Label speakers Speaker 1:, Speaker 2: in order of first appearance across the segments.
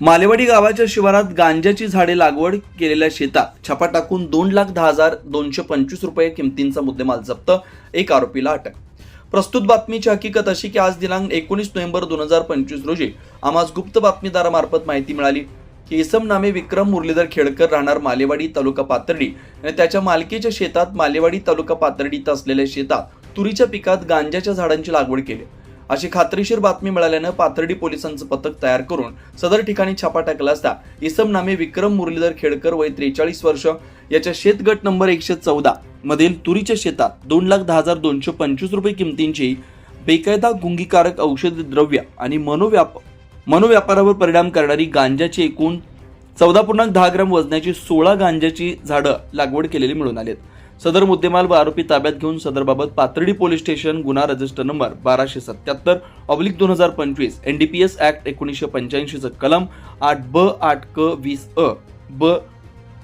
Speaker 1: मालेवाडी गावाच्या शिवारात गांजाची झाडे लागवड केलेल्या शेतात छापा टाकून दोन लाख दहा हजार दोनशे पंचवीस रुपये किमतींचा मुद्देमाल जप्त एक आरोपीला अटक. प्रस्तुत बातमीची हकीकत अशी की आज दिनांक एकोणीस नोव्हेंबर दोन हजार पंचवीस रोजी आम्हास गुप्त बातमीदारामार्फत माहिती मिळाली. की इसम नामे विक्रम मुरलीधर खेडकर राहणार मालेवाडी तालुका पातर्डी आणि त्याच्या मालकीच्या शेतात मालेवाडी तालुका पाथर्डी इथं असलेल्या शेतात तुरीच्या पिकात गांजाच्या झाडांची लागवड केली. अशी खात्रीशीर बातमी मिळाल्यानं पाथर्डी पोलिसांचं पथक तयार करून सदर ठिकाणी छापा टाकला असता. इसम नामे विक्रम मुरलीधर खेडकर वय त्रेचाळीस वर्ष. याच्या शेतगट नंबर एकशे चौदा मधील तुरीच्या शेतात दोन लाख दहा हजार दोनशे पंचवीस रुपये किमतींची बेकायदा गुंगीकारक औषध द्रव्य आणि मनोव्याप मनोव्यापारावर परिणाम करणारी गांजाची एकूण चौदा पूर्णांक दहा ग्राम वजनाची सोळा गांजाची झाडं लागवड केलेली मिळून आलेत सदर मुद्देमाल व आरोपी ताब्यात घेऊन सदरबाबत पाथर्डी पोलीस स्टेशन गुन्हा रजिस्टर नंबर बाराशे सत्याहत्तर ऑब्लिक दोन हजार पंचवीस एनडीपीएस ऍक्ट एकोणीसशे पंच्याऐंशीचं कलम आठ ब आठ क वीस अ ब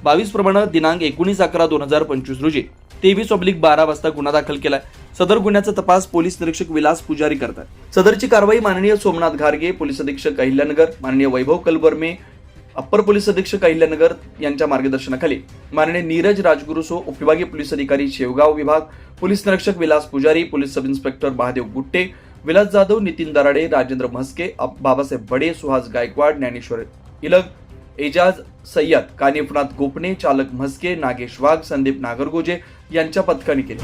Speaker 1: बावीस प्रमाणे दिनांक एकोणीस अकरा दोन हजार पंचवीस रोजी तेवीस ऑब्लिक बारा वाजता गुन्हा दाखल केलाय. सदर गुन्ह्याचा तपास पोलीस निरीक्षक विलास पुजारी करतात. सदरची कारवाई माननीय सोमनाथ घारगे पोलीस अधीक्षक अहिल्यानगर माननीय वैभव कलबर्मे अप्पर पोलीस अधीक्षक अहिल्यानगर यांच्या मार्गदर्शनाखाली माननीय नीरज राजगुरुसो उपविभागीय पोलीस अधिकारी शेवगाव विभाग पोलीस निरीक्षक Vilas Pujari police sub inspector Mahadev Gutte Vilas Jadhav Nitin Darade Rajendra Mhaske Babasaheb Bade Suhas Gaikwad Dnyaneshwar Ilag Ejaz Sayyad Kanifnath Gopane चालक म्हस्के नागेश वाघ संदीप नागरगोजे यांच्या पथकाने केले.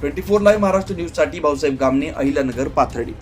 Speaker 1: ट्वेंटी फोर लाईव्ह महाराष्ट्र न्यूजसाठी भाऊसाहेब गामणे अहिल्यानगर पाथर्डी.